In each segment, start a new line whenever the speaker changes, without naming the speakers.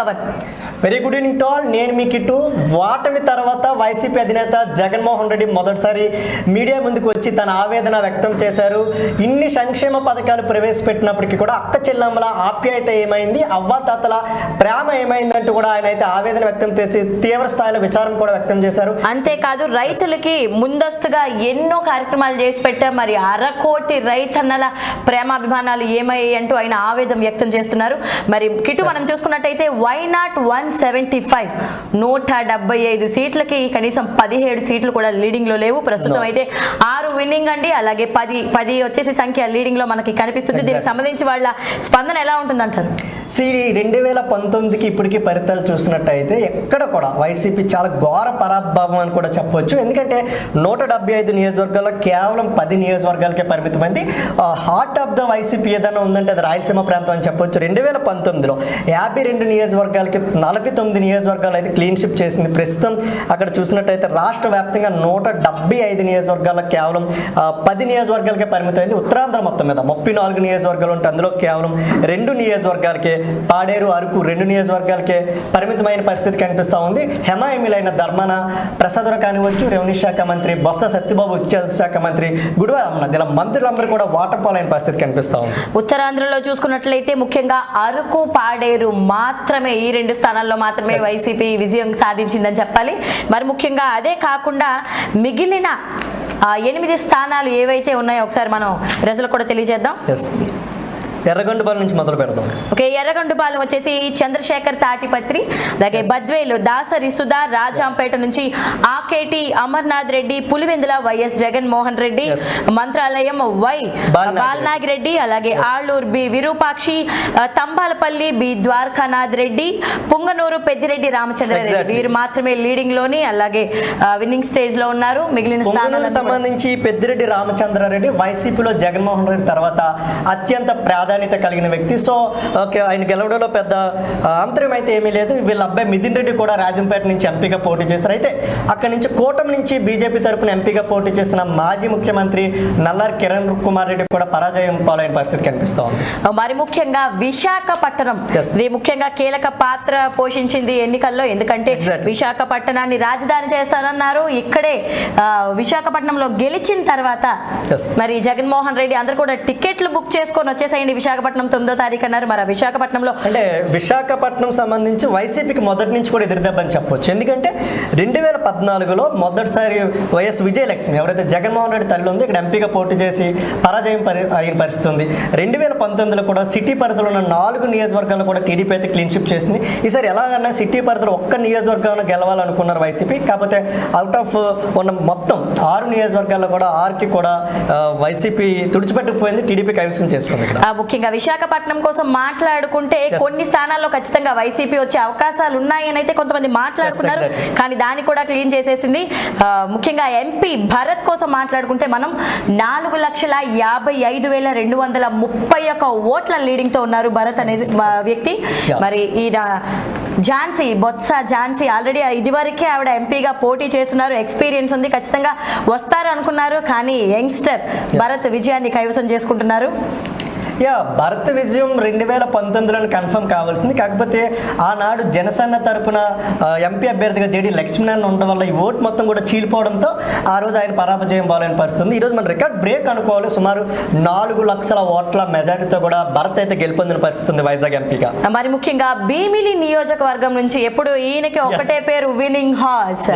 Pavan.
Very good evening to all నేను మీ kit. వాటమి తర్వాత వైసీపీ అధినేత జగన్మోహన్ రెడ్డి మొదటిసారి మీడియా ముందుకు వచ్చి తన ఆవేదన వ్యక్తం చేశారు. ఇన్ని సంక్షేమ పథకాలు ప్రవేశపెట్టినప్పటికీ కూడా అక్క చెల్లమ్మల ఆప్యాయత ఏమైంది? అవ్వాతాతల ప్రేమ ఏమైందంటూ కూడా ఆయన అయితే ఆవేదన వ్యక్తం చేసి తీవ్ర స్థాయిలో విచారం కూడా వ్యక్తం చేశారు.
అంతేకాదు రైతులకి ముందస్తుగా ఎన్నో కార్యక్రమాలు చేసి పెట్టారు. మరి అరకోటి రైతన్నల ప్రేమాభిమానాలు ఏమయ్యాయి అంటూ ఆయన ఆవేదన వ్యక్తం చేస్తున్నారు. మరి కిటు మనం చూసుకున్నట్టయితే why not one seventy five నూట డెబ్బై ఐదు సీట్లకి కనీసం పదిహేడు సీట్లు కూడా లీడింగ్లో లేవు. ప్రస్తుతం. అయితే ఆరు విన్నింగ్ అండి. అలాగే పది పది వచ్చేసి సంఖ్య లీడింగ్లో మనకి కనిపిస్తుంది. దీనికి. సంబంధించి వాళ్ళ స్పందన ఎలా ఉంటుందంటారు?
సి రెండు వేల పంతొమ్మిదికి ఇప్పటికీ ఫలితాలు చూసినట్టయితే ఎక్కడ కూడా వైసీపీ చాలా ఘోర పరాభావం అని కూడా చెప్పవచ్చు ఎందుకంటే నూట డెబ్బై ఐదు నియోజకవర్గాల్లో కేవలం పది నియోజకవర్గాలకే పరిమితమైంది. హార్ట్ ఆఫ్ ద వైసీపీ ఏదైనా ఉందంటే అది రాయలసీమ ప్రాంతం అని చెప్పొచ్చు. రెండు వేల పంతొమ్మిదిలో యాభై రెండు నియోజకవర్గాలకి నలభై తొమ్మిది నియోజకవర్గాలు అయితే క్లీన్ షిప్ చేసింది. ప్రస్తుతం అక్కడ చూసినట్టయితే రాష్ట్ర వ్యాప్తంగా నూట డెబ్బై ఐదు నియోజకవర్గాల్లో కేవలం పది నియోజకవర్గాలకే పరిమితమైంది. ఉత్తరాంధ్ర మొత్తం మీద ముప్పై నాలుగు నియోజకవర్గాలు ఉంటే అందులో కేవలం రెండు నియోజకవర్గాలకే పాడేరు అరకు రెండు నియోజకవర్గాలకే పరిమితమైన పరిస్థితి కనిపిస్తూ ఉంది. హెమాయమిలైన ధర్మాన ప్రసాదర కానివచ్చు రెవెన్యూ శాఖ మంత్రి బొత్స సత్యబాబు ఉత్యాల శాఖ మంత్రి అమ్మనాథ్ ఇలా మంత్రులందరూ కూడా వాటర్ పాలైన పరిస్థితి కనిపిస్తూ ఉంది.
ఉత్తరాంధ్రలో చూసుకున్నట్లయితే ముఖ్యంగా అరకు పాడేరు మాత్రమే ఈ రెండు స్థానాల్లో మాత్రమే. వైసీపీ విజయం సాధించిందని చెప్పాలి. మరి ముఖ్యంగా అదే కాకుండా మిగిలిన ఎనిమిది స్థానాలు ఏవైతే ఉన్నాయో ఒకసారి మనం ప్రజలకు కూడా తెలియజేద్దాం.
ఎర్రగొండపాలెం నుంచి మొదలు పెడదాం.
ఓకే ఎర్రగొండుపాలెం వచ్చేసి చంద్రశేఖర్ తాటిపత్రి అలాగే బద్వేలు దాసరి సుధా రాజాంపేట నుంచి ఆకేటి అమర్నాథ్ రెడ్డి పులివెందుల వైఎస్ జగన్మోహన్ రెడ్డి. మంత్రాలయం వై
బాలనాగి
రెడ్డి అలాగే ఆళ్ళూరు బి విరూపాక్షి తంబాలపల్లి బి ద్వారకానాథ్ రెడ్డి పుంగనూరు పెద్దిరెడ్డి రామచంద్రారెడ్డి. వీరు మాత్రమే లీడింగ్లోని అలాగే విన్నింగ్ స్టేజ్లో ఉన్నారు. మిగిలిన కూడా-
సంబంధించి పెద్దిరెడ్డి రామచంద్రారెడ్డి వైసీపీలో జగన్మోహన్ రెడ్డి తర్వాత అత్యంత ప్రాధాన్యత కలిగిన వ్యక్తి సో ఓకే ఆయన గెలవడంలో పెద్ద అంతరం అయితే ఏమీ లేదు వీళ్ళ అబ్బాయి మిథున్ రెడ్డి కూడా రాజంపేట నుంచి ఎంపీగా పోటీ చేశారు అయితే అక్కడి నుంచి కూటమి నుంచి బీజేపీ తరపున ఎంపీగా పోటీ చేసిన మాజీ ముఖ్యమంత్రి నల్లారి కిరణ్ కుమార్ రెడ్డి కూడా పరాజయం పాలైన పరిస్థితి కనిపిస్తూ ఉంది
మరి ముఖ్యంగా విశాఖపట్నం. ఇది ముఖ్యంగా కీలక పాత్ర పోషించింది ఎన్నికల్లో ఎందుకంటే. విశాఖపట్నాన్ని రాజధాని చేస్తానన్నారు ఇక్కడే విశాఖపట్నంలో గెలిచిన తర్వాత. మరి జగన్మోహన్ రెడ్డి అందరు కూడా టికెట్లు బుక్ చేసుకొని వచ్చేసేయండి విశాఖపట్నం తొమ్మిదో తారీఖు అన్నారు. మరి విశాఖపట్నంలో
అంటే విశాఖపట్నం సంబంధించి వైసీపీకి మొదటి నుంచి కూడా ఎదురుదెబ్బని చెప్పొచ్చు. ఎందుకంటే రెండు వేల పద్నాలుగులో మొదటిసారి వైఎస్ విజయలక్ష్మి ఎవరైతే జగన్మోహన్ రెడ్డి తల్లి ఉంది ఇక్కడ ఎంపీగా పోటీ చేసి పరాజయం పరి అయిన పరిస్థితి ఉంది. రెండు వేల పంతొమ్మిదిలో కూడా సిటీ పరిధిలో ఉన్న నాలుగు నియోజకవర్గాలు కూడా టీడీపీ అయితే క్లీన్ షిప్ చేసింది. ఈసారి ఎలాగన్నా సిటీ పరిధిలో ఒక్క నియోజకవర్గంలో గెలవాలనుకున్నారు వైసీపీ. కాకపోతే అవుట్ ఆఫ్ ఉన్న మొత్తం ఆరు నియోజకవర్గాల్లో కూడా ఆరుకి కూడా వైసీపీ తుడిచిపెట్టుకుపోయింది. టీడీపీ కైవసం చేసుకుంది ఇక్కడ.
ముఖ్యంగా విశాఖపట్నం కోసం మాట్లాడుకుంటే. కొన్ని స్థానాల్లో ఖచ్చితంగా వైసీపీ వచ్చే అవకాశాలు ఉన్నాయని అయితే కొంతమంది
exactly.
కానీ దాన్ని కూడా క్లీన్ చేసేసింది. ముఖ్యంగా ఎంపీ భరత్ కోసం మాట్లాడుకుంటే మనం నాలుగు లక్షల యాభై ఐదు వేల రెండు వందల ముప్పై ఒక్క ఓట్ల లీడింగ్తో ఉన్నారు భరత్ అనేది వ్యక్తి. మరి ఈ ఝాన్సీ బొత్స ఝాన్సీ ఆల్రెడీ ఇదివరకే ఆవిడ ఎంపీగా పోటీ చేస్తున్నారు. ఎక్స్పీరియన్స్ ఉంది ఖచ్చితంగా వస్తారు అనుకున్నారు కానీ యంగ్స్టర్ భరత్ విజయాన్ని కైవసం చేసుకుంటున్నారు.
యా భారత విజయం రెండు వేల పంతొమ్మిదిలో కన్ఫర్మ్ కావాల్సింది. కాకపోతే ఆనాడు జనసేన తరపున ఎంపీ అభ్యర్థిగా జేడీ లక్ష్మీనారాయణ ఉండడం వల్ల ఈ ఓటు మొత్తం కూడా చీలిపోవడంతో ఆ రోజు ఆయన పరాజయం పోవాలని పరిస్థితి ఉంది. ఈ రోజు మన రికార్డ్ బ్రేక్ అనుకోవాలి. సుమారు నాలుగు లక్షల ఓట్ల మెజారిటీతో కూడా భరత్ అయితే గెలుపొందిన పరిస్థితి ఉంది వైజాగ్ ఎంపీగా.
మరి ముఖ్యంగా భీమిలి నియోజకవర్గం నుంచి ఎప్పుడు ఈయనకి ఒకటే పేరు విన్నింగ్ హార్స్.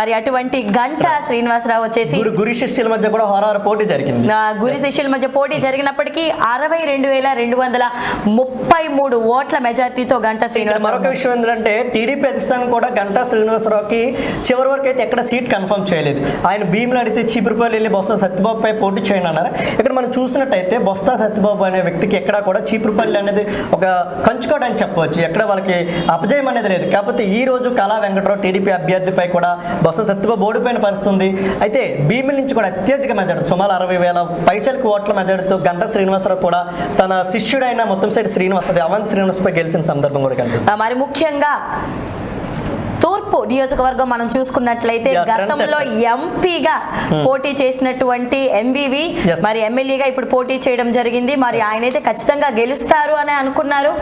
మరి అటువంటి గంటా శ్రీనివాసరావు వచ్చేసి
గురు శిష్యుల మధ్య కూడా హోరారు పోటీ జరిగింది.
గురి శిష్యుల మధ్య పోటీ జరిగినప్పటికీ అరవై రెండు వేల రెండు వందల ముప్పై మూడు ఓట్ల మెజార్టీతో గంటా శ్రీనివాసరావు
మరొక విషయం ఏంటంటే టీడీపీ అధిష్టానం కూడా గంటా శ్రీనివాసరావుకి చివరి వరకు అయితే ఎక్కడ సీట్ కన్ఫర్మ్ చేయలేదు. ఆయన భీములు అడిగితే చీపురుపల్లి వెళ్ళి బొత్స సత్యబాబుపై పోటీ చేయండి అన్నారు? ఇక్కడ మనం చూసినట్టయితే బొత్స సత్యబాబు అనే వ్యక్తికి ఎక్కడ కూడా చీపురుపల్లి అనేది ఒక కంచుకోట అని చెప్పవచ్చు. ఎక్కడ వాళ్ళకి అపజయం అనేది లేదు. కాకపోతే ఈ రోజు కళా వెంకటరావు టీడీపీ అభ్యర్థిపై కూడా బొత్స సత్యబాబు ఓడిపోయిన పరిస్థితి ఉంది అయితే భీముల నుంచి కూడా అత్యధిక మెజార్టీ సుమారు అరవై వేల పైచలకు ఓట్ల మెజార్టీతో గంటా శ్రీనివాసరావు కూడా తన శిష్యుడైన మొత్తం సైడ్ శ్రీనివాస్ అది అవంత్ శ్రీనివాస్పై గెలిచిన సందర్భం కూడా కనిపిస్తుంది.
మరి ముఖ్యంగా తూర్పు నియోజకవర్గం మనం చూసుకున్నట్లయితే గతంలో ఎంపీగా పోటీ చేసినటువంటి ఎంవివి. మరి ఎమ్మెల్యేగా ఇప్పుడు పోటీ చేయడం జరిగింది. మరి ఆయన అయితే ఖచ్చితంగా గెలుస్తారు అని అనుకున్నారు.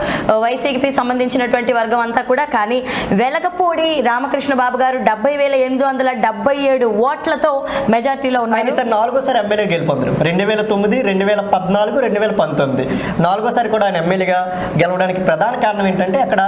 వైసీపీ సంబంధించినటువంటి వర్గం అంతా కూడా. కానీ వెలగపూడి రామకృష్ణ బాబు గారు డెబ్బై వేల ఎనిమిది వందల డెబ్బై ఏడు ఓట్లతో మెజార్టీలో ఉన్నారు.
ఈసారి నాలుగోసారి ఎమ్మెల్యే గెలుపొందారు. రెండు వేల తొమ్మిది రెండు వేల పద్నాలుగు రెండు వేల పంతొమ్మిది. నాలుగోసారి కూడా ఆయన ఎమ్మెల్యేగా గెలవడానికి ప్రధాన కారణం ఏంటంటే అక్కడ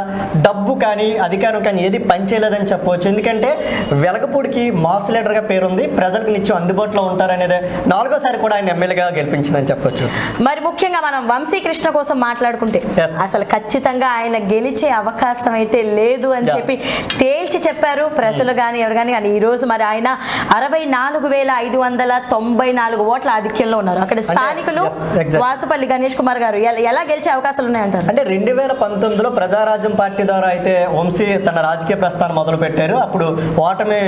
డబ్బు కానీ అధికారం కానీ ఏది పనిచేయలేదని చెప్పవచ్చు. ఎందుకంటే వెలగపూడికి మాస్ లీడర్గా పేరుంది. ప్రజలకు నిత్యం అందుబాటులో ఉంటారనేది నాలుగోసారి కూడా ఆయన ఎమ్మెల్యేగా గెలిపించిందని చెప్పొచ్చు.
మరి ముఖ్యంగా మనం వంశీకృష్ణ కోసం మాట్లాడుకుంటే. అసలు ఖచ్చితంగా ఆయన గెలిచే అవకాశం అయితే లేదు అని. చెప్పి తేల్చి చెప్పారు ప్రజలు కానీ ఎవరు కానీ కానీ ఈ రోజు మరి ఆయన అరవై నాలుగు వేల ఐదు వందల తొంభై నాలుగు ఓట్ల ఆధిక్యంలో ఉన్నారు. అక్కడ స్థానికులు. వాసుపల్లి గణేష్ కుమార్ గారు ఎల- ఎలా గెలిచే అవకాశాలు ఉన్నాయంటారు?
అంటే రెండు వేల పంతొమ్మిదిలో ప్రజారాజ్యం పార్టీ ద్వారా అయితే వంశీ తన రాజకీయ ప్రస్థానం మొదలుపెట్టారు అప్పుడు ఓటమి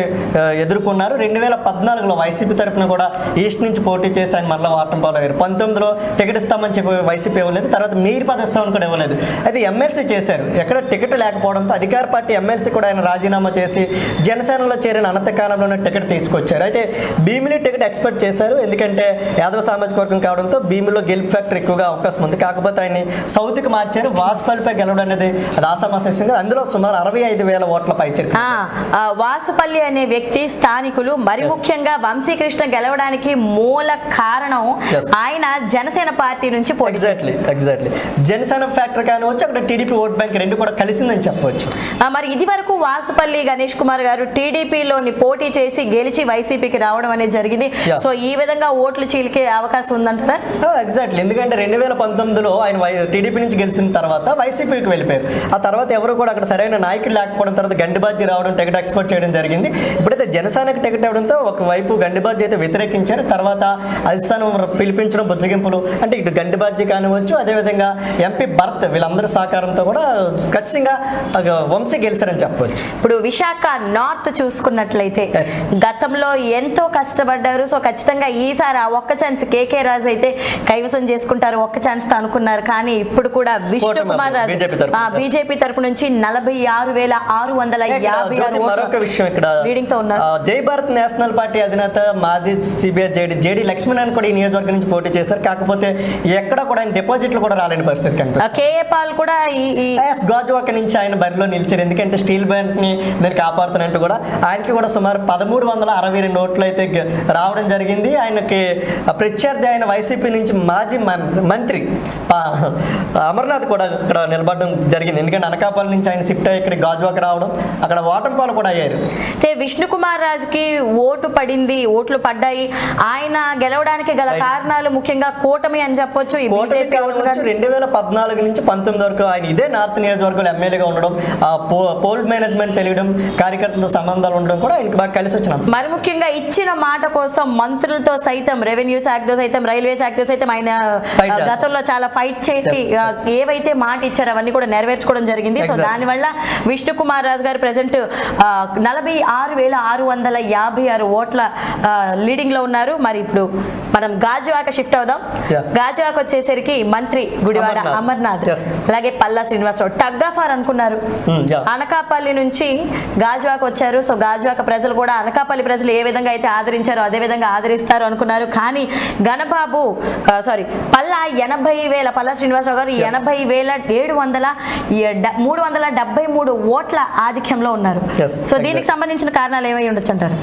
ఎదుర్కొన్నారు. రెండు వేల పద్నాలుగులో వైసీపీ తరపున కూడా ఈస్ట్ నుంచి పోటీ చేసి ఆయన మళ్ళీ ఓటమి పాలయ్యారు. పంతొమ్మిదిలో టికెట్ ఇస్తామని చెప్పి వైసీపీ ఇవ్వలేదు. తర్వాత మీరు పదవి ఇస్తామని కూడా ఇవ్వలేదు. అయితే ఎమ్మెల్సీ చేశారు. ఎక్కడ టికెట్ లేకపోవడంతో అధికార పార్టీ ఎమ్మెల్సీ కూడా ఆయన రాజీనామా చేసి జనసేనలో చేరిన అనంతకాలంలోనే టికెట్ తీసుకొచ్చారు. అయితే భీమిలి టికెట్ ఎక్స్పెక్ట్ చేశారు. ఎందుకంటే యాదవ సామాజిక వర్గం కావడంతో భీమిలో గెలుపు ఫ్యాక్టర్ ఎక్కువగా అవకాశం ఉంది. కాకపోతే ఆయన్ని సౌత్కి మార్చారు. వాస్పల్పై గెలవడం అనేది అది ఆసామాస విషయం అందులో సుమారు అరవై ఐదు వేల ఓట్ల పైచేరు
వాసుపల్లి అనే వ్యక్తి స్థానికులు మరి. ముఖ్యంగా వంశీకృష్ణ గెలవడానికి మూల కారణం. ఆయన జనసేన పార్టీ నుంచి పోటీ
ఎగ్జాక్ట్లీ ఎగ్జాక్ట్లీ జనసేన ఫ్యాక్టర్ కానివచ్చు అక్కడ టీడీపీ ఓట్ బ్యాంక్ రెండు కూడా కలిసిందని చెప్పవచ్చు
మరి ఇది వరకు వాసుపల్లి గణేష్ కుమార్ గారు టీడీపీలోని పోటీ చేసి గెలిచి వైసీపీకి రావడం అనేది జరిగింది. సో ఈ విధంగా ఓట్లు చీలికే అవకాశం ఉందంటారా?
ఎగ్జాక్ట్లీ ఎందుకంటే రెండు వేల పంతొమ్మిదిలో ఆయన టీడీపీ నుంచి గెలిచిన తర్వాత వైసీపీకి వెళ్ళిపోయారు. ఆ తర్వాత ఎవరు కూడా అక్కడ సరైన నాయకులు లేకపోవడం తర్వాత గండిబాజీ రావడం టికెట్ ఎక్స్పోర్ట్ చేయడం జరిగింది. ఇప్పుడైతే జనసేనకి టికెట్ ఇవ్వడంతో ఒకవైపు గండిబాజీ అయితే వ్యతిరేకించారు. తర్వాత అధిష్టానం పిలిపించడం బుజ్జగింపులు అంటే ఇటు గండిబాజీ కానివచ్చు అదేవిధంగా ఎంపీ భరత్ వీళ్ళందరి సహకారంతో కూడా ఖచ్చితంగా వంశీ గెలిచారని చెప్పవచ్చు
ఇప్పుడు విశాఖ నార్త్ చూసుకున్నట్లయితే. గతంలో ఎంతో కష్టపడ్డారు. సో ఖచ్చితంగా ఈసారి ఆ ఒక్క ఛాన్స్ కేకే రాజు అయితే కైవసం చేసుకుంటారు. ఒక్క ఛాన్స్తో అనుకున్నారు. కానీ ఇప్పుడు కూడా విష్ణు కుమార్ రాజు బీజేపీ తరపు నుంచి నలభై ఆరు వేల ఆరు వందల
మరొక విషయం ఇక్కడ జై భారత్ నేషనల్ పార్టీ అధినేత మాజీ సిబిఐ జేడి జేడి లక్ష్మణ్ కూడా ఈ నియోజకవర్గం నుంచి పోటీ చేశారు. కాకపోతే ఎక్కడ కూడా ఆయన డిపాజిట్లు కూడా రాలేని పరిస్థితి కనిపిస్తుంది.
కేఏ పాల్ కూడా
గాజువాక నుంచి ఆయన బరిలో నిలిచారు. ఎందుకంటే స్టీల్ బ్యాంక్ని నేను కాపాడుతున్నట్టు కూడా ఆయనకి కూడా సుమారు పదమూడు వందల అరవై రెండు ఓట్లు అయితే రావడం జరిగింది. ఆయనకి ప్రత్యర్థి ఆయన వైసీపీ నుంచి మాజీ మంత్రి అమర్నాథ్ కూడా ఇక్కడ నిలబడడం జరిగింది. ఎందుకంటే అనకాపల్లి నుంచి ఆయన షిఫ్ట్ అయ్యి ఇక్కడ గాజువాక రావడం అక్కడ ఓటమి పాలు కూడా అయ్యారు
అయితే విష్ణు కుమార్ రాజుకి ఓటు పడింది ఓట్లు పడ్డాయి ఆయన గెలవడానికి గల. కారణాలు ముఖ్యంగా కూటమి అని చెప్పొచ్చు
రెండు వేల పద్నాలుగు నుంచి పంతొమ్మిది వరకు ఆయన ఇదే నార్త్ నియోజకవర్గంలో ఎమ్మెల్యేగా ఉండడం పోల్ మేనేజ్మెంట్ తెలియడం కార్యకర్తలతో సంబంధాలు ఉండడం కూడా ఆయనకి బాగా కలిసి వచ్చిన.
మరి ముఖ్యంగా ఇచ్చిన మాట కోసం మంత్రులతో సైతం రెవెన్యూ శాఖతో సైతం రైల్వే శాఖతో సైతం ఆయన. గతంలో చాలా ఫైట్ చేసి ఏవైతే మాట ఇచ్చారో అవన్నీ కూడా నెరవేర్చుకోవడం జరిగింది సో. దానివల్ల విష్ణు కుమార్ రాజు గారు ప్రజెంట్ నలభై ఆరు వేల ఆరు వందల యాభై ఆరు ఓట్ల లీడింగ్లో ఉన్నారు మరి ఇప్పుడు మనం గాజువాక షిఫ్ట్ అవుదాం. గాజువాక వచ్చేసరికి మంత్రి గుడివాడ
అమర్నాథ్.
అలాగే Palla Srinivasa Rao tug of war అనుకున్నారు. అనకాపల్లి నుంచి గాజువాక వచ్చారు సో గాజువాక ప్రజలు కూడా అనకాపల్లి ప్రజలు ఏ విధంగా అయితే ఆదరించారో అదే విధంగా ఆదరిస్తారు అనుకున్నారు కానీ గణబాబు సారీ పల్లా ఎనభై వేల పల్లా శ్రీనివాసరావు గారు. ఎనభై వేల ఏడు వందల మూడు వందల డెబ్బై మూడు ఓట్ల ఆధిక్యంలో ఉన్నారు సో దీనికి. సంబంధించిన కారణాలు ఏమై ఉండొచ్చు అంటారు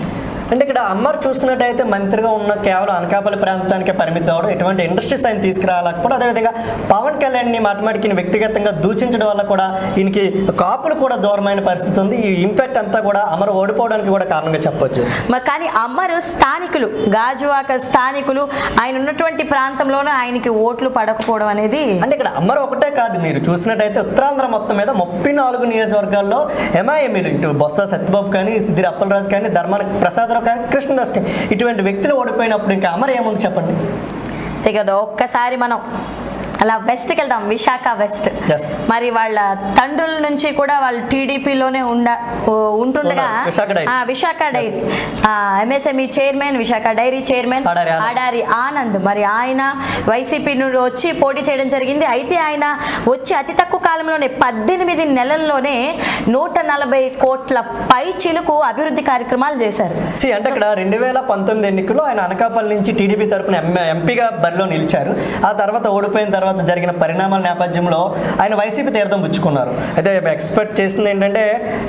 అంటే ఇక్కడ అమ్మర్ చూస్తున్నట్టయితే మంత్రిగా ఉన్న కేవలం అనకాపల్లి ప్రాంతానికే పరిమితం అవడం ఎటువంటి ఇండస్ట్రీస్ ఆయన తీసుకురాలేకపోవడం అదేవిధంగా పవన్ కళ్యాణ్ని మాటమాటికి వ్యక్తిగతంగా దూషించడం వల్ల కూడా ఈయనకి కాపులు కూడా దూరమైన పరిస్థితి ఉంది. ఈ ఇంపాక్ట్ అంతా కూడా అమర్ ఓడిపోవడానికి కూడా కారణంగా చెప్పొచ్చు.
మరి కానీ అమ్మరు స్థానికులు గాజువాక స్థానికులు ఆయన ఉన్నటువంటి ప్రాంతంలోనూ ఆయనకి ఓట్లు పడకపోవడం అనేది
అంటే ఇక్కడ అమ్మర్ ఒకటే కాదు మీరు చూసినట్టయితే ఉత్తరాంధ్ర మొత్తం మీద ముప్పై నాలుగు నియోజకవర్గాల్లో ఎంఐఎంఈలు ఇటు బొత్స సత్యబాబు కానీ సిద్ధిరి అప్పలరాజు కానీ ధర్మాన ప్రసాదరావు కానీ కృష్ణదాస్ ఇటువంటి వ్యక్తులు ఓడిపోయినప్పుడు ఇంకా అమర్ ఏముంది చెప్పండి?
ఇక ఒక్కసారి మనం అలా వెస్ట్కి వెళ్దాం విశాఖ వెస్ట్. మరి వాళ్ళ తండ్రుల నుంచి కూడా వాళ్ళు టీడీపీలోనే ఉండ ఉంటుండగా.
Visakha dairy.
MSME chairman Visakha dairy chairman
Adari Anand.
మరి ఆయన వైసీపీ నుండి వచ్చి పోటీ చేయడం జరిగింది అయితే ఆయన వచ్చి అతి తక్కువ కాలంలోనే పద్దెనిమిది నెలల్లోనే నూట నలభై కోట్ల పై చిలుకు అభివృద్ధి కార్యక్రమాలు చేశారు
అంటే ఇక్కడ రెండు వేల పంతొమ్మిది ఎన్నికల్లో ఆయన అనకాపల్లి నుంచి టీడీపీ తరపున ఎం- ఎంపీగా బరిలో నిలిచారు ఆ తర్వాత ఓడిపోయిన తర్వాత జరిగిన పరిణామాల నేపథ్యంలో ఆయన వైసీపీ తీర్థం పుచ్చుకున్నారు. అయితే ఎక్స్పెక్ట్ చేసింది ఏంటంటే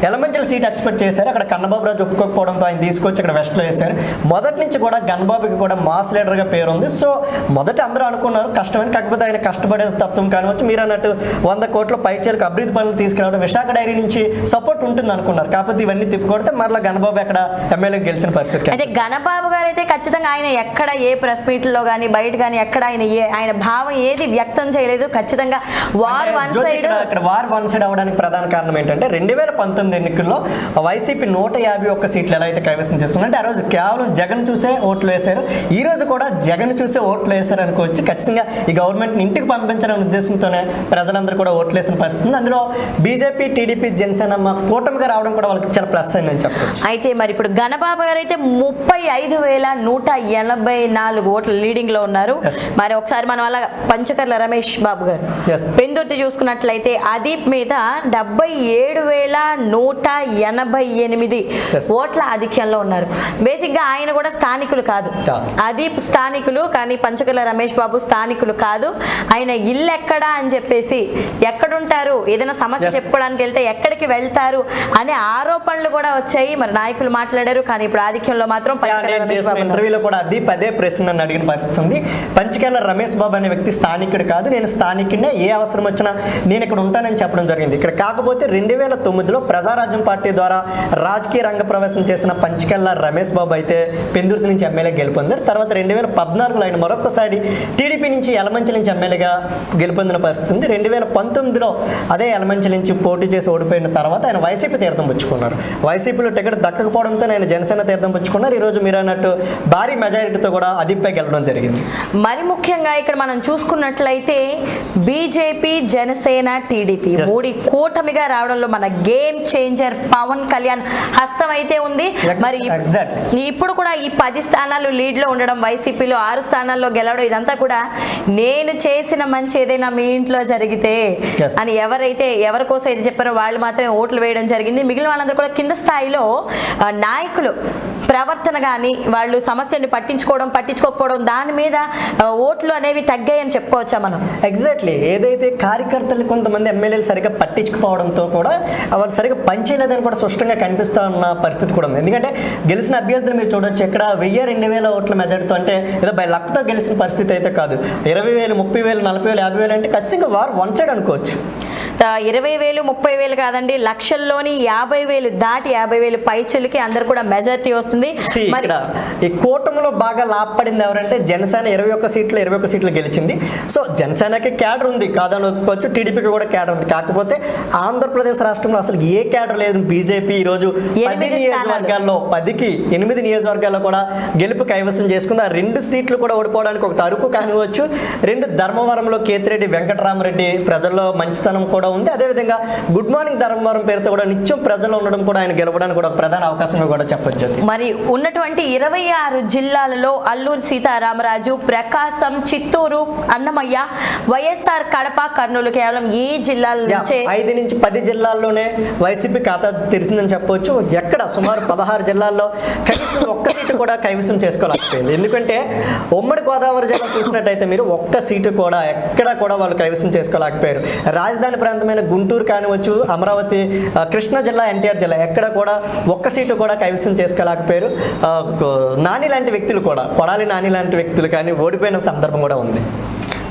ఎలమెంటల్ సీట్ ఎక్స్పెక్ట్ చేశారు. అక్కడ కన్నబాబు రాజు ఒప్పుకోకపోవడంతో ఆయన తీసుకొచ్చి అక్కడ వెస్ట్లో వేశారు. మొదటి నుంచి కూడా గన్బాబుకి కూడా మాస్ లీడర్గా పేరు ఉంది సో మొదట అందరూ అనుకున్నారు కష్టమని కాకపోతే ఆయన కష్టపడే తత్వం కానివచ్చు మీరు అన్నట్టు వంద కోట్ల పైచేలకు అభివృద్ధి పనులు తీసుకురావడం విశాఖ డైరీ నుంచి సపోర్ట్ ఉంటుంది అనుకున్నారు. కాకపోతే ఇవన్నీ తిప్పుకొడితే మరలా గణబాబు అక్కడ ఎమ్మెల్యే గెలిచిన పరిస్థితి
అయితే ఘనబాబు గారు అయితే ఖచ్చితంగా ఆయన ఎక్కడ ఏ ప్రెస్ మీట్లో కానీ బయట కానీ ఎక్కడ ఆయన ఏ ఆయన భావం ఏది వ్యక్తం చేయలేదు. ఖచ్చితంగా వార్ వన్ సైడ్
ఇక్కడ- వార్ వన్ సైడ్ అవడానికి ప్రధాన కారణం ఏంటంటే రెండు వేల పంతొమ్మిది ఎన్నికల్లో వైసీపీ నూట యాభై ఒక్క సీట్లు ఎలా అయితే కైవసం చేసుకుందంటే అంటే ఆ రోజు కేవలం జగన్ చూసే ఓట్లు వేశారు. ఈ రోజు కూడా జగన్ చూసే ఓట్లు వేశారు అనుకోవచ్చు. ఖచ్చితంగా ఈ గవర్నమెంట్ ఇంటికి పంపించాలనే ఉద్దేశంతోనే ప్రజలందరూ కూడా ఓట్లు వేసిన పరిస్థితి ఉంది. అందులో బీజేపీ టీడీపీ జనసేన కూటమిగా రావడం కూడా వాళ్ళకి చాలా ప్లస్ అయిందని చెప్పొచ్చు.
అయితే మరి ఇప్పుడు ఘనబాబు గారు అయితే ముప్పై ఐదు వేల నూట ఎనభై నాలుగు ఓట్ల లీడింగ్లో ఉన్నారు. మరి ఒకసారి మనం అలా పంచకర్ల రమేష్ బాబు గారు. పెందుర్తి చూసుకున్నట్లయితే అదీప్ మీద డెబ్బై ఏడు వేల నూట ఎనభై ఎనిమిది. ఓట్ల ఆధిక్యంలో ఉన్నారు బేసిక్గా ఆయన కూడా స్థానికులు కాదు. అదీప్ స్థానికులు కానీ పంచకర్ల రమేష్ బాబు స్థానికులు కాదు ఆయన ఇల్లు ఎక్కడా అని చెప్పేసి ఎక్కడుంటారు ఏదైనా సమస్య. చెప్పుకోవడానికి వెళ్తే ఎక్కడికి వెళ్తారు అనే ఆరోపణలు కూడా వచ్చాయి మరి నాయకులు మాట్లాడారు కానీ ఇప్పుడు ఆధిక్యంలో మాత్రం.
ఇంటర్వ్యూలో కూడా అది పదే ప్రశ్న నన్ను అడిగిన పరిస్థితి ఉంది రమేష్ బాబు అనే వ్యక్తి స్థానికుడు కాదు నేను స్థానికుడినే ఏ అవసరం వచ్చినా నేను ఇక్కడ ఉంటానని చెప్పడం జరిగింది. ఇక్కడ కాకపోతే రెండు వేల తొమ్మిదిలో ప్రజారాజ్యం పార్టీ ద్వారా రాజకీయ రంగ ప్రవేశం చేసిన పంచకెళ్ళ రమేష్ బాబు అయితే పెందుర్తి నుంచి ఎమ్మెల్యే గెలుపొందారు. తర్వాత రెండు వేల పద్నాలుగులో ఆయన మరొకసారి టీడీపీ నుంచి ఎలమంచి నుంచి ఎమ్మెల్యేగా గెలుపొందిన పరిస్థితి ఉంది. రెండు వేల పంతొమ్మిదిలో అదే ఎలమంచి నుంచి పోటీ చేసి ఓడిపోయిన తర్వాత ఆయన వైసీపీ తీర్థం పుచ్చుకున్నారు. వైసీపీలో టికెట్ దక్కకపోవడంతో ఆయన జనసేన తీర్థం పుచ్చుకున్నారు. ఈరోజు మీరు అన్నట్టు భారీ మెజారిటీతో కూడా అదిపై గెలవడం జరిగింది.
మరి ముఖ్యంగా ఇక్కడ మనం చూసుకున్నట్లయితే బీజేపీ జనసేన టీడీపీ. మూడి కూటమిగా రావడంలో మన గేమ్ చేంజర్ పవన్ కళ్యాణ్ హస్తం అయితే ఉంది మరి. ఇప్పుడు కూడా ఈ పది స్థానాలు లీడ్లో ఉండడం వైసీపీలో ఆరు స్థానాల్లో గెలవడం ఇదంతా కూడా నేను చేసిన మంచి ఏదైనా మీ ఇంట్లో జరిగితే. అని ఎవరైతే ఎవరి కోసం అయితే చెప్పారో వాళ్ళు మాత్రమే ఓట్లు వేయడం జరిగింది మిగిలిన వాళ్ళందరూ కూడా కింద స్థాయిలో నాయకులు ప్రవర్తన కానీ వాళ్ళు సమస్యని పట్టించుకోవడం పట్టించుకోకపోవడం దాని మీద ఓట్లు అనేవి తగ్గాయని చెప్పుకోవచ్చా మనం?
ఎగ్జాక్ట్లీ ఏదైతే కార్యకర్తలు కొంతమంది ఎమ్మెల్యేలు సరిగ్గా పట్టించుకోవడంతో కూడా వాళ్ళు సరిగ్గా పనిచేయలేదని కూడా స్పష్టంగా కనిపిస్తా ఉన్న పరిస్థితి కూడా ఉంది. ఎందుకంటే గెలిచిన అభ్యర్థులు మీరు చూడొచ్చు ఇక్కడ వెయ్యి రెండు వేల ఓట్ల మెజార్టీతో అంటే ఏదో బై లక్తో గెలిచిన పరిస్థితి అయితే కాదు. ఇరవై వేలు ముప్పై వేలు నలభై వేలు యాభై వేలు అంటే ఖచ్చితంగా వారు వన్ సైడ్ అనుకోవచ్చు.
ఇరవై వేలు ముప్పై వేలు కాదండి లక్షల్లోని యాభై వేలు దాటి యాభై వేలు పైచులకి అందరు కూడా మెజారిటీ వస్తుంది. మరి
ఇక్కడ ఈ కూటమిలో బాగా లాభపడింది ఎవరంటే జనసేన ఇరవై ఒక్క సీట్లు ఇరవై ఒక్క సీట్లు గెలిచింది. సో జనసేనకి క్యాడర్ ఉంది. కాదని ఒప్పుకోవచ్చు టీడీపీకి కూడా క్యాడర్ ఉంది. కాకపోతే ఆంధ్రప్రదేశ్ రాష్ట్రంలో అసలు ఏ క్యాడర్ లేదు. బీజేపీ ఈ రోజు పది నియోజకవర్గాల్లో పదికి ఎనిమిది నియోజకవర్గాల్లో కూడా గెలుపు కైవసం చేసుకుంది. ఆ రెండు సీట్లు కూడా ఓడిపోవడానికి ఒకటి అరకు కానివచ్చు రెండు ధర్మవరంలో కేతిరెడ్డి వెంకటరామరెడ్డి ప్రజల్లో మంచి స్థానం కూడా ఉంది. అదేవిధంగా గుడ్ మార్నింగ్ ధర్మవరం పేరుతో కూడా నిత్యం ప్రజల్లో ఉండడం కూడా ఆయన గెలవడానికి కూడా ప్రధాన అవకాశంగా కూడా చెప్పొచ్చు.
మరి ఉన్నటువంటి ఇరవై ఆరు జిల్లాలలో అల్లూరు సీతారామరాజు ప్రకాశం చిత్తూరు అన్నమయ్య వైఎస్ఆర్ కడప కర్నూలు కేవలం ఈ జిల్లాల నుంచే?
ఐదు నుంచి పది జిల్లాల్లోనే వైసీపీ ఖాతా తెరిచిందని చెప్పొచ్చు. ఎక్కడ సుమారు పదహారు జిల్లాల్లో కనీసం ఒక్క సీటు కూడా కైవసం చేసుకోలేకపోయింది. ఎందుకంటే ఉమ్మడి గోదావరి జిల్లా చూసినట్టయితే మీరు ఒక్క సీటు కూడా ఎక్కడ కూడా వాళ్ళు కైవసం చేసుకోలేకపోయారు. రాజధాని ప్రాంతమైన గుంటూరు కానివచ్చు అమరావతి కృష్ణా జిల్లా ఎన్టీఆర్ జిల్లా ఎక్కడ కూడా ఒక్క సీటు కూడా కైవసం చేసుకోలేకపోయారు. పేరు? నాని లాంటి వ్యక్తులు కూడా కొడాలి నాని లాంటి వ్యక్తులు కానీ ఓడిపోయిన సందర్భం కూడా ఉంది.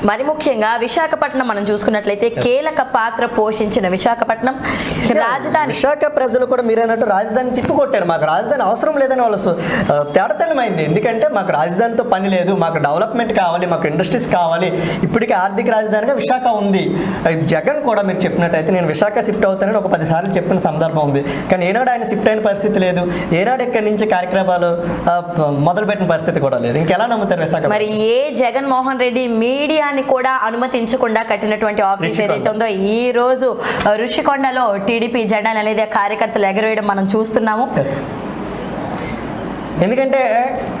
మరి ముఖ్యంగా విశాఖపట్నం మనం చూసుకున్నట్లయితే కీలక పాత్ర పోషించిన విశాఖపట్నం రాజధాని.
విశాఖ ప్రజలు కూడా మీరు అన్నట్టు రాజధాని తిప్పికొట్టారు. మాకు రాజధాని అవసరం లేదని వాళ్ళు తేడతనమైంది ఎందుకంటే మాకు రాజధానితో పని లేదు. మాకు డెవలప్మెంట్ కావాలి. మాకు ఇండస్ట్రీస్ కావాలి. ఇప్పటికీ ఆర్థిక రాజధానిగా విశాఖ ఉంది. జగన్ కూడా మీరు చెప్పినట్టయితే నేను విశాఖ షిఫ్ట్ అవుతానని ఒక పదిసార్లు చెప్పిన సందర్భం ఉంది. కానీ ఏనాడు ఆయన షిఫ్ట్ అయిన పరిస్థితి లేదు. ఏనాడు ఇక్కడి నుంచి కార్యక్రమాలు మొదలుపెట్టిన పరిస్థితి కూడా లేదు. ఇంకెలా నమ్ముతారు విశాఖ
మరి ఏ జగన్మోహన్ రెడ్డి మీడియా విగ్రహాన్ని కూడా అనుమతించకుండా కట్టినటువంటి ఆఫీస్. ఏదైతే ఉందో ఈ రోజు రుషికొండలో టీడీపీ జెండాలు అనేది కార్యకర్తలు ఎగరవేయడం మనం చూస్తున్నాము.
ఎందుకంటే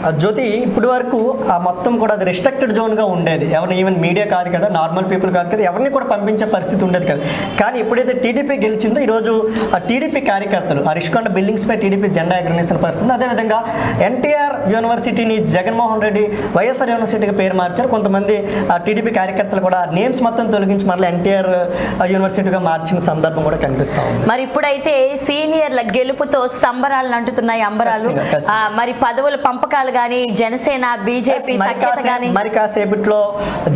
ఆ జ్యోతి ఇప్పటి వరకు ఆ మొత్తం కూడా అది రిస్ట్రిక్టెడ్ జోన్గా ఉండేది. ఎవరిని ఈవెన్ మీడియా కాదు కదా నార్మల్ పీపుల్ కాదు కదా ఎవరిని కూడా పంపించే పరిస్థితి ఉండేది కదా. కానీ ఎప్పుడైతే టీడీపీ గెలిచిందో ఈరోజు ఆ టీడీపీ కార్యకర్తలు ఆ రిషికొండ బిల్డింగ్స్పై టీడీపీ జెండా ఎగరనిస్తున్న పరిస్థితి. అదేవిధంగా ఎన్టీఆర్ యూనివర్సిటీని జగన్మోహన్ రెడ్డి వైఎస్ఆర్ యూనివర్సిటీకి పేరు మార్చారు. కొంతమంది ఆ టీడీపీ కార్యకర్తలు కూడా నేమ్స్ మొత్తం తొలగించి మళ్ళీ ఎన్టీఆర్ యూనివర్సిటీగా మార్చిన సందర్భం కూడా కనిపిస్తూ ఉంది.
మరి ఇప్పుడైతే సీనియర్ల గెలుపుతో సంబరాలు అంటున్నాయి అంబరాలు. ఆ, మరి పదవుల పంపకాలు గాని జనసేన బీజేపీ
మరి కాసేపట్లో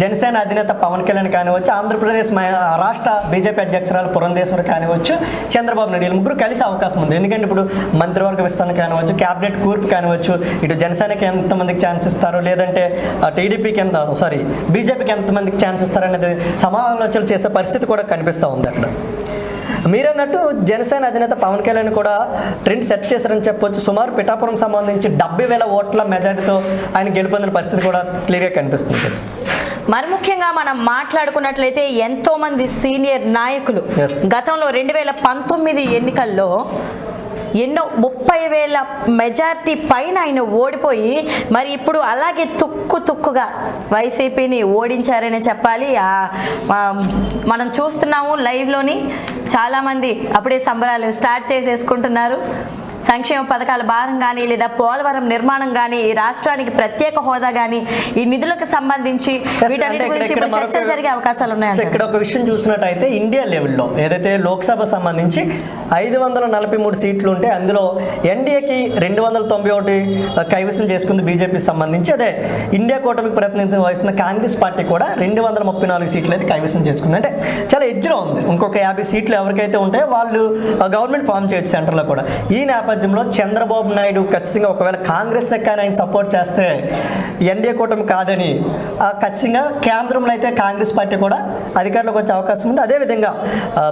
జనసేన అధినేత పవన్ కళ్యాణ్ కానివచ్చు ఆంధ్రప్రదేశ్ రాష్ట్ర బీజేపీ అధ్యక్షురాలు పురంధేశ్వరి కానివచ్చు చంద్రబాబు నాయుడు ముగ్గురు కలిసి అవకాశం ఉంది. ఎందుకంటే ఇప్పుడు మంత్రివర్గ విస్తరణ కానివచ్చు క్యాబినెట్ కూర్పు కానివచ్చు ఇటు జనసేనకి ఎంతమందికి ఛాన్స్ ఇస్తారు? లేదంటే టీడీపీకి ఎంత సారీ బీజేపీకి ఎంతమందికి ఛాన్స్ ఇస్తారు అనేది సమాలోచనలు చేసే పరిస్థితి కూడా కనిపిస్తూ ఉంది అక్కడ. మీరన్నట్టు జనసేన అధినేత పవన్ కళ్యాణ్ కూడా ట్రెండ్ సెట్ చేశారని చెప్పొచ్చు. సుమారు పిఠాపురం సంబంధించి డెబ్బై వేల ఓట్ల మెజారిటీతో ఆయన గెలుపొందిన పరిస్థితి కూడా క్లియర్గా కనిపిస్తుంది.
మరి ముఖ్యంగా మనం మాట్లాడుకున్నట్లయితే ఎంతో మంది సీనియర్ నాయకులు. గతంలో రెండు వేల పంతొమ్మిది ఎన్నికల్లో ఎన్నో ముప్పై వేల మెజారిటీ పైన ఆయన ఓడిపోయి మరి ఇప్పుడు అలాగే తుక్కు తుక్కుగా వైసీపీని ఓడించారనే చెప్పాలి. మనం చూస్తున్నాము లైవ్లోని. చాలామంది అప్పుడే సంబరాలు స్టార్ట్ చేసేసుకుంటున్నారు. సంక్షేమ పథకాల భారం కానీ లేదా పోలవరం నిర్మాణం కానీ ఈ రాష్ట్రానికి ప్రత్యేక హోదా కానీ ఈ నిధులకు సంబంధించి వీటన్నిటి గురించి చర్చలు జరిగే అవకాశాలు ఉన్నాయి
ఇక్కడ ఒక విషయం చూసినట్టయితే ఇండియా లెవెల్లో ఏదైతే లోక్సభ సంబంధించి ఐదు వందల నలభై మూడు సీట్లు ఉంటే అందులో ఎన్డీఏకి రెండు వందల తొంభై ఒకటి కైవసం చేసుకుంది బీజేపీ సంబంధించి. అదే ఇండియా కూటమికి ప్రతినిధిత్వం వహిస్తున్న కాంగ్రెస్ పార్టీ కూడా రెండు వందల ముప్పై నాలుగు సీట్లు అయితే కైవసం చేసుకుంది. అంటే చాలా ఎజ్జులో ఉంది. ఇంకొక యాభై సీట్లు ఎవరికైతే ఉంటాయో వాళ్ళు గవర్నమెంట్ ఫామ్ చేయొచ్చు సెంటర్లో కూడా. ఈ నేపథ్యంలో చంద్రబాబు నాయుడు ఖచ్చితంగా ఒకవేళ కాంగ్రెస్ కానీ ఆయన సపోర్ట్ చేస్తే ఎన్డీఏ కూటమి కాదని ఆ, ఖచ్చితంగా కేంద్రంలో అయితే కాంగ్రెస్ పార్టీ కూడా అధికారంలోకి వచ్చే అవకాశం ఉంది. అదేవిధంగా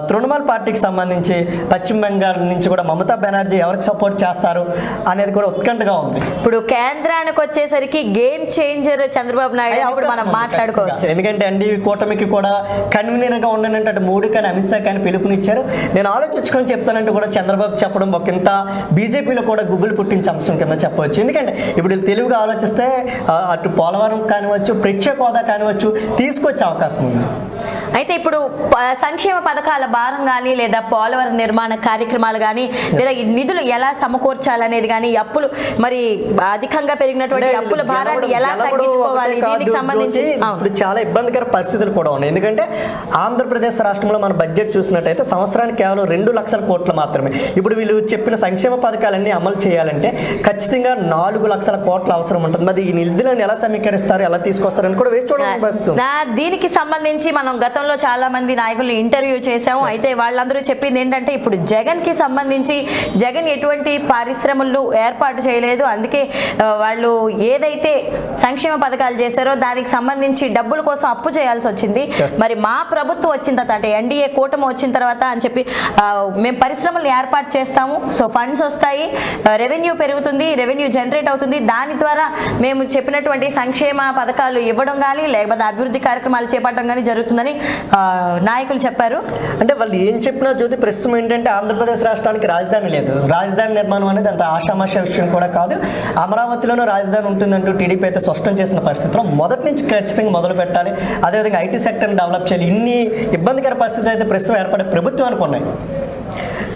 తృణమూల్ పార్టీకి సంబంధించి పశ్చిమ బెంగాల్ నుంచి కూడా మమతా బెనర్జీ ఎవరికి సపోర్ట్ చేస్తారు అనేది కూడా ఉత్కంఠగా ఉంది.
ఇప్పుడు కేంద్రానికి వచ్చేసరికి గేమ్ చేంజర్ చంద్రబాబు నాయుడు మనం మాట్లాడుకోవచ్చు.
ఎందుకంటే ఎన్డీఏ కూటమికి కూడా కన్వీనర్గా ఉండనంటే అటు మోడీ కానీ అమిత్ షా కానీ పిలుపునిచ్చారు. నేను ఆలోచించుకొని చెప్తానంటే కూడా చంద్రబాబు చెప్పడం ఒక ఇంత బీజేపీలో కూడా గుగ్గులు పుట్టించే అంశం కింద చెప్పవచ్చు. ఎందుకంటే ఇప్పుడు తెలివిగా ఆలోచిస్తే అటు పోలవరం కానివచ్చు ప్రత్యేక హోదా కానివచ్చు తీసుకొచ్చే అవకాశం ఉంది.
అయితే ఇప్పుడు సంక్షేమ పథకాల భారం కానీ లేదా పోలవరం నిర్మాణ కార్యక్రమాలు కానీ లేదా నిధులు ఎలా సమకూర్చాలనేది కానీ అప్పులు మరి అధికంగా పెరిగినటువంటి అప్పుల భారాన్ని ఎలా తగ్గించుకోవాలి? దీనికి సంబంధించి.
ఇప్పుడు చాలా ఇబ్బందికర పరిస్థితులు కూడా ఉన్నాయి. ఎందుకంటే ఆంధ్రప్రదేశ్ రాష్ట్రంలో మన బడ్జెట్ చూసినట్టయితే సంవత్సరానికి కేవలం రెండు లక్షల కోట్లు మాత్రమే. ఇప్పుడు వీళ్ళు చెప్పిన సంక్షేమ పథకాలన్నీ అమలు చేయాలంటే ఖచ్చితంగా నాలుగు లక్షల కోట్ల అవసరం ఉంటుంది. మరి ఈ ఎలా సమీకరిస్తారు ఎలా తీసుకొస్తారని కూడా వేసి
దీనికి సంబంధించి మనం గతంలో చాలా మంది నాయకులు ఇంటర్వ్యూ చేశాము. అయితే వాళ్ళందరూ చెప్పింది ఏంటంటే ఇప్పుడు జగన్కి సంబంధించి జగన్ ఎటువంటి పరిశ్రమలు ఏర్పాటు చేయలేదు. అందుకే వాళ్ళు ఏదైతే సంక్షేమ పథకాలు చేశారో దానికి సంబంధించి డబ్బుల కోసం అప్పు చేయాల్సి వచ్చింది. మరి మా ప్రభుత్వం వచ్చిన తర్వాత అంటే ఎన్డీఏ కూటమి వచ్చిన తర్వాత అని చెప్పి మేము పరిశ్రమలు ఏర్పాటు చేస్తాము. సో ఫండ్స్ వస్తాయి. రెవెన్యూ పెరుగుతుంది రెవెన్యూ జనరేట్ అవుతుంది. దాని ద్వారా మేము చెప్పినటువంటి సంక్షేమ పథకాలు ఇవ్వడం కానీ లేకపోతే అభివృద్ధి కార్యక్రమాలు చేపట్టడం కానీ జరుగుతుందని నాయకులు చెప్పారు.
అంటే వాళ్ళు ఏం చెప్పినా జ్యోతి ప్రస్తుతం ఏంటంటే ఆంధ్రప్రదేశ్ రాష్ట్రానికి రాజధాని లేదు. రాజధాని నిర్మాణం అనేది అంత ఆషామాష విషయం కూడా కాదు. అమరావతిలోనూ రాజధాని ఉంటుందంటూ టీడీపీ అయితే స్పష్టం చేసిన పరిస్థితిలో మొదటి నుంచి ఖచ్చితంగా మొదలు పెట్టాలి. అదేవిధంగా ఐటీ సెక్టర్ని డెవలప్ చేయాలి. ఇన్ని ఇబ్బందికర పరిస్థితులు అయితే ప్రస్తుతం ఏర్పడే ప్రభుత్వానికి ఉన్నాయి.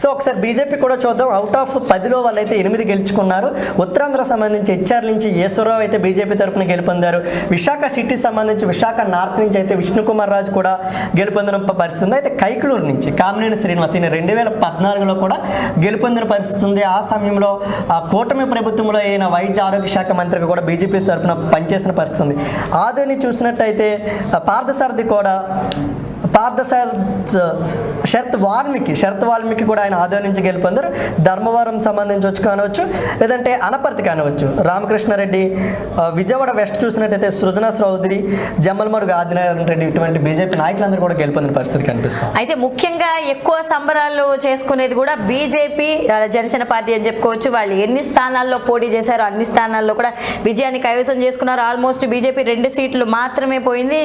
సో ఒకసారి బీజేపీ కూడా చూద్దాం. అవుట్ ఆఫ్ పదిలో వాళ్ళు అయితే ఎనిమిది గెలుచుకున్నారు. ఉత్తరాంధ్ర సంబంధించి హెచ్ఆర్ నుంచి ఈశ్వరరావు అయితే బీజేపీ తరపున గెలుపొందారు. విశాఖ సిటీ సంబంధించి విశాఖ నార్త్ నుంచి అయితే విష్ణుకుమార్ రాజు కూడా గెలుపొందిన పరిస్థితి అయితే కైకులూరు నుంచి కామినేని శ్రీనివాస్ ఈయన రెండు వేల పద్నాలుగులో కూడా గెలుపొందిన పరిస్థితి ఉంది. ఆ సమయంలో ఆ కూటమి ప్రభుత్వంలో అయిన వైద్య ఆరోగ్య శాఖ మంత్రిగా కూడా బీజేపీ తరపున పనిచేసిన పరిస్థితి ఉంది. ఆదోని చూసినట్టయితే పార్థసారథి కూడా పార్థ శరత్ శరత్ వాల్మీకి శరత్ వాల్మీకి కూడా ఆయన ఆదాయం నుంచి గెలుపొందారు. ధర్మవరం సంబంధించి వచ్చి కానవచ్చు లేదంటే అనపర్తి కానవచ్చు. రామకృష్ణారెడ్డి విజయవాడ వెస్ట్ చూసినట్టయితే సృజన చౌదరి జమ్మలమడుగు ఆదినారాయణ రెడ్డి ఇటువంటి బీజేపీ నాయకులందరూ కూడా గెలుపొందిన పరిస్థితి కనిపిస్తుంది.
అయితే ముఖ్యంగా ఎక్కువ సంబరాలు చేసుకునేది కూడా బీజేపీ జనసేన పార్టీ అని చెప్పుకోవచ్చు. వాళ్ళు ఎన్ని స్థానాల్లో పోటీ చేశారో అన్ని స్థానాల్లో కూడా విజయాన్ని కైవసం చేసుకున్నారు. ఆల్మోస్ట్ బీజేపీ రెండు సీట్లు మాత్రమే పోయింది.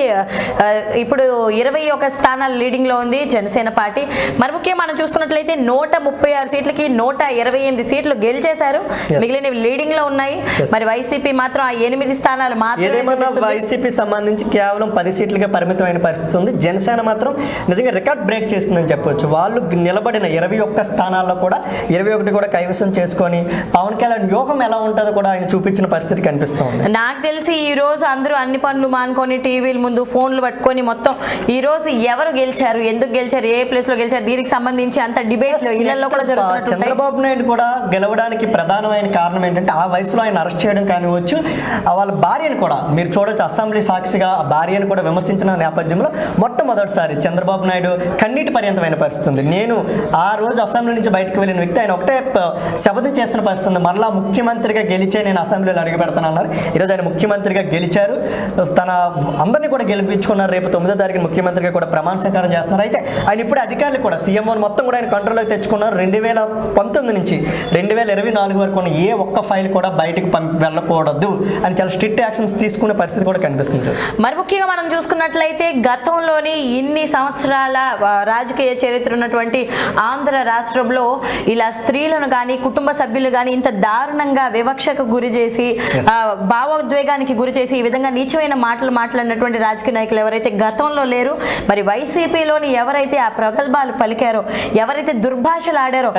ఇప్పుడు ఇరవై ఒక స్థానాలు లీడింగ్లో ఉంది జనసేన పార్టీ. మరి ముఖ్యంగా మనం చూసుకున్నట్లయితే నూట ముప్పై ఆరు సీట్లకి నూట ఇరవై ఎనిమిది సీట్లు గెలిచేశారు. మిగిలినవి లీడింగ్లో ఉన్నాయి. మరి వైసీపీ మాత్రం ఆ ఎనిమిది స్థానాలు చూపిస్తుంది.
వైసీపీ సంబంధించి కేవలం పది సీట్లకే పరిమితమైన పరిస్థితి ఉంది. జనసేన మాత్రం నిజంగా రికార్డ్ బ్రేక్ చేస్తుందని చెప్పొచ్చు. వాళ్ళు నిలబడిన ఇరవై ఒక్క స్థానాల్లో కూడా ఇరవై ఒకటి కూడా కైవసం చేసుకొని పవన్ కళ్యాణ్ వ్యూహం ఎలా ఉంటుందో కూడా ఆయన చూపించిన పరిస్థితి కనిపిస్తూ ఉంది.
నాకు తెలిసి ఈ రోజు అందరూ అన్ని పనులు మానుకొని టీవీల ముందు ఫోన్లు పట్టుకొని మొత్తం ఈ రోజు ఎవరు గెలిచారు ఎందుకు గెలిచారు ఏ ప్లేస్లో గెలిచారు దీనికి సంబంధించి అంత డిబేట్ ఇళ్ళలో కూడా జరుగుతున్నట్టు
చంద్రబాబు నాయుడు కూడా గెలవడానికి ప్రధానమైన కారణం ఏంటంటే ఆ వయసులో ఆయన అరెస్ట్ చేయడం కానివచ్చు వాళ్ళ భార్యను కూడా మీరు చూడొచ్చు అసెంబ్లీ సాక్షిగా ఆ భార్యను కూడా విమర్శించిన నేపథ్యంలో మొట్టమొదటిసారి చంద్రబాబు నాయుడు కన్నీటి పర్యంతమైన పరిస్థితి ఉంది. నేను ఆ రోజు అసెంబ్లీ నుంచి బయటకు వెళ్ళిన వ్యక్తి ఆయన ఒకటే శపథం చేస్తున్న పరిస్థితి ఉంది. మరలా ముఖ్యమంత్రిగా గెలిచే నేను అసెంబ్లీలో అడుగు పెడతానన్నారు ఈరోజు ఆయన ముఖ్యమంత్రిగా గెలిచారు. తన అందరినీ కూడా గెలిపించుకున్నారు. రేపు తొమ్మిదో తారీఖు ముఖ్యమంత్రిగా కూడా ప్రమాణ స్వీకారం చేస్తున్నారు. అయితే ఆయన ఇప్పుడు అధికారులు కూడా సీఎంఓ మొత్తం కూడా ఆయన కంట్రోల్లోకి తెచ్చుకున్నారు. రెండు వేల పంతొమ్మిది నుంచి రెండు వేల ఇరవై నాలుగు వరకు ఉన్న ఏ ఒక్క ఫైల్ కూడా బయటకు పంపి వెళ్ళకూడదు అని చాలా స్ట్రిక్ట్ యాక్షన్స్ తీసుకునే పరిస్థితి కూడా కనిపిస్తుంది.
మరి ముఖ్యంగా మనం చూసుకున్నట్లయితే గతంలోని ఇన్ని సంవత్సరాల రాజకీయ చరిత్ర ఉన్నటువంటి ఆంధ్ర రాష్ట్రంలో ఇలా స్త్రీలను కానీ కుటుంబ సభ్యులు కానీ ఇంత దారుణంగా వివక్షకు గురి చేసి భావోద్వేగానికి గురి చేసి ఈ విధంగా నీచమైన మాటలు మాట్లాడినటువంటి రాజకీయ నాయకులు ఎవరైతే గతంలో లేరు మరి వైసీపీలోని ఎవరైతే ఆ ప్రగల్భాలు పలికారో ఎవరైతే దుర్భాషలు ఆడారో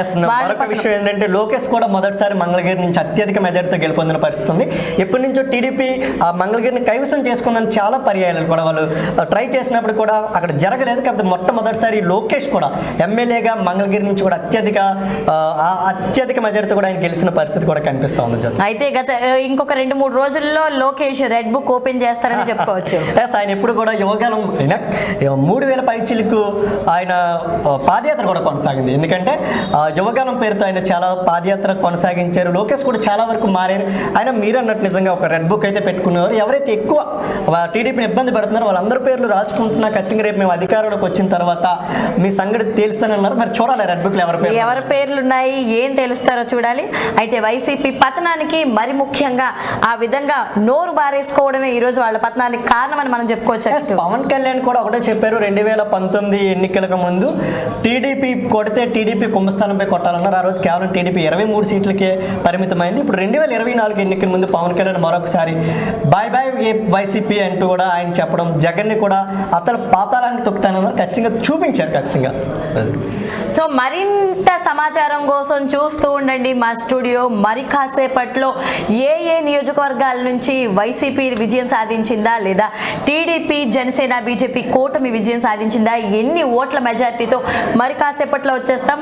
విషయం ఏంటంటే లోకేష్ కూడా మొదటిసారి మంగళగిరి నుంచి అత్యధిక మెజారిటీతో గెలుపొందిన పరిస్థితి ఉంది ఎప్పటి నుంచో టీడీపీ ఆ మంగళగిరిని కైవసం చేసుకుందని చాలా పర్యాయాలు కూడా వాళ్ళు ట్రై చేసినప్పుడు కూడా అక్కడ జరగలేదు. కాకపోతే మొట్టమొదటిసారి లోకేష్ కూడా ఎమ్మెల్యేగా మంగళగిరి నుంచి కూడా అత్యధిక అత్యధిక మెజారిటీతో కూడా ఆయన గెలిచిన పరిస్థితి కూడా కనిపిస్తూ ఉంది.
అయితే గత ఇంకొక రెండు మూడు రోజుల్లో లోకేష్ రెడ్ బుక్ ఓపెన్ చేస్తారని చెప్పుకోవచ్చు.
ఎస్ ఆయన ఎప్పుడు కూడా యువకాలం మూడు వేల పైచిలకు ఆయన పాదయాత్ర కూడా కొనసాగింది. ఎందుకంటే యువకాలం పేరుతో ఆయన చాలా పాదయాత్ర కొనసాగించారు. లోకేష్ కూడా చాలా వరకు మారారు. ఆయన మీరు అన్నట్టు నిజంగా ఒక రెడ్ బుక్ అయితే పెట్టుకున్నారు. ఎవరైతే ఎక్కువ టీడీపీని ఇబ్బంది పెడుతున్నారో వాళ్ళందరి పేర్లు రాసుకుంటున్నా ఖచ్చితంగా రేపు మేము అధికారంలోకి వచ్చిన తర్వాత మీ సంగతి తేలుస్తానన్నారు మరి చూడాలి రెడ్ బుక్లు ఎవరి పేరు
ఎవరి పేర్లు ఉన్నాయి ఏం తెలుస్తారో చూడాలి. అయితే వైసీపీ పతనానికి మరి ముఖ్యంగా ఆ విధంగా నోరు బారేసుకోవడమే ఈ రోజు వాళ్ళ పతనానికి కారణమని మనం చెప్పుకోవచ్చు.
పవన్ కళ్యాణ్ కూడా ఒకటే చెప్పారు. రెండు వేల పంతొమ్మిది ఎన్నికలకు ముందు టీడీపీ కొడితే టీడీపీ కుంభస్థానంపై కొట్టాలన్నారు. ఆ రోజు కేవలం టీడీపీ ఇరవై మూడు సీట్లకే పరిమితమైంది. ఇప్పుడు రెండు వేల ఇరవై నాలుగు ఎన్నికల ముందు పవన్ కళ్యాణ్ మరొకసారి బాయ్ బాయ్ ఏ వైసీపీ అంటూ కూడా ఆయన చెప్పడం జగన్ని కూడా అతను పాతాళానికి తొక్కుతానన్నారు. ఖచ్చితంగా చూపించారు ఖచ్చితంగా.
సో మరింత సమాచారం కోసం చూస్తూ ఉండండి మా స్టూడియో. మరి కాసేపట్లో ఏ ఏ నియోజకవర్గాల నుంచి వైసీపీ విజయం సాధించిందా లేదా టీడీపీ జనసేన బీజేపీ కూటమి విజయం సాధించిందా? ఎన్ని ఓట్ల మెజార్టీతో మరి కాసేపట్లో వచ్చేస్తాం.